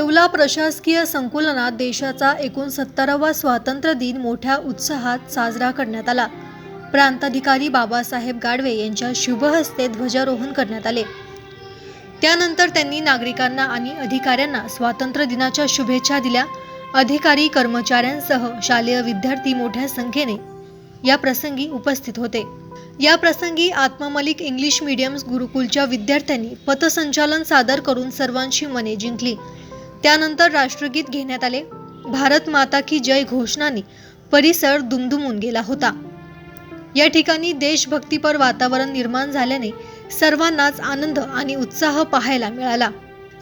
येवला प्रशासकीय संकुलनात देशाचा एकोणसत्तरावा स्वातंत्र्य दिन मोठ्या उत्साहात साजरा करण्यात आला. प्रांताधिकारी बाबासाहेब गाडवे यांच्या शुभहस्ते ध्वजारोहण करण्यात आले. त्यानंतर त्यांनी नागरिकांना आणि अधिकाऱ्यांना स्वातंत्र्य दिनाच्या शुभेच्छा दिल्या. अधिकारी कर्मचाऱ्यांसह शालेय विद्यार्थी मोठ्या संख्येने या प्रसंगी उपस्थित होते. या प्रसंगी आत्ममलिक इंग्लिश मीडियम गुरुकुलच्या विद्यार्थ्यांनी पथसंचालन सादर करून सर्वांची मने जिंकली. त्यानंतर राष्ट्रगीत घेण्यात आले. भारत माता की जय घोषणाने परिसर दुमदुमून गेला होता. या ठिकाणी देशभक्तीपर वातावरण निर्माण झाल्याने सर्वांनाच आनंद आणि उत्साह पाहायला मिळाला.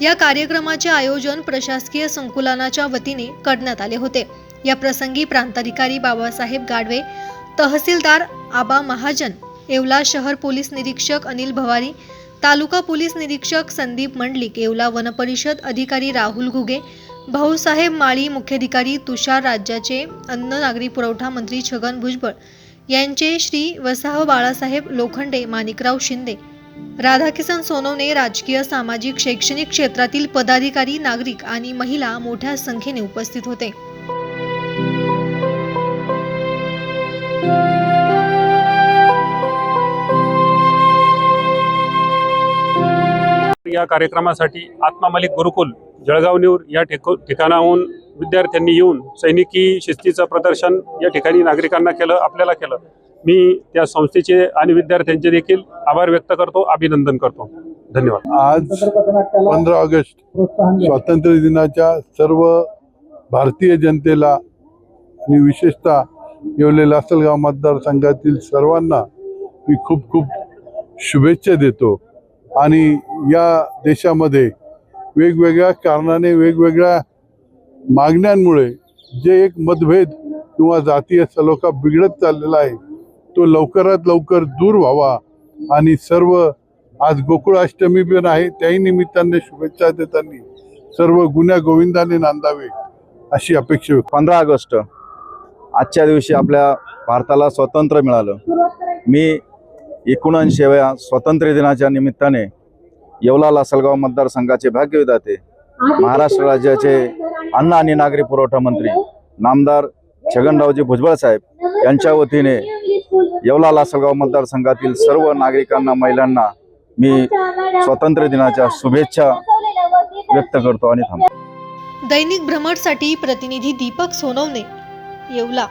या कार्यक्रमाचे आयोजन प्रशासकीय संकुलनाच्या वतीने करण्यात आले होते. या प्रसंगी प्रांताधिकारी बाबासाहेब गाडवे तहसीलदार आबा महाजन येवला शहर पोलीस निरीक्षक अनिल भवारी तालुका पोलीस निरीक्षक संदीप मंडलिक येवला वनपरिषद अधिकारी राहुल घुगे भाऊसाहेब माळी मुख्याधिकारी तुषार राज्याचे अन्न नागरी पुरवठा मंत्री छगन भुजबळ यांचे श्री वसाह बाळासाहेब लोखंडे माणिकराव शिंदे राधाकिसन सोनवणे राजकीय सामाजिक शैक्षणिक क्षेत्रातील पदाधिकारी नागरिक आणि महिला मोठ्या संख्येने उपस्थित होते. या कार्यक्रमासाठी आत्मा मलिक गुरुकुल जळगाव न्यूर या ठिको ठिकाणाहून विद्यार्थ्यांनी येऊन सैनिकी शिस्तीचं प्रदर्शन या ठिकाणी नागरिकांना केलं आपल्याला केलं. मी त्या संस्थेचे आणि विद्यार्थ्यांचे देखील आभार व्यक्त करतो अभिनंदन करतो. धन्यवाद. आज पंधरा ऑगस्ट स्वातंत्र्य दिनाच्या सर्व भारतीय जनतेला आणि विशेषतः येवले लासलगाव मतदारसंघातील सर्वांना मी खूप खूप शुभेच्छा देतो. आणि या देशामध्ये वेगवेगळ्या कारणाने वेगवेगळ्या मागण्यांमुळे जे एक मतभेद किंवा जातीय सलोखा बिघडत चाललेला आहे तो लवकरात लवकर दूर व्हावा. आणि सर्व आज गोकुळाष्टमी पण आहे त्याही निमित्ताने शुभेच्छा देताना सर्व गुन्ह्या गोविंदाने नांदावे अशी अपेक्षा पंधरा ऑगस्ट. आजच्या दिवशी आपल्या भारताला स्वातंत्र्य मिळालं. मी एकोणऐंशीव्या स्वातंत्र्य दिनाच्या निमित्ताने येवला लासलगाव मतदारसंघाचे भाग्यविधाते महाराष्ट्र राज्याचे अन्न आणि नागरी पुरवठा मंत्री नामदार छगनरावजी भुजबळ साहेब यांच्या वतीने येवला लासलगाव मतदारसंघातील सर्व नागरिकांना महिलांना मी स्वातंत्र्य दिनाच्या शुभेच्छा व्यक्त करतो आणि थांबतो. दैनिक भ्रमरसाठी प्रतिनिधी दीपक सोनवणे येवला.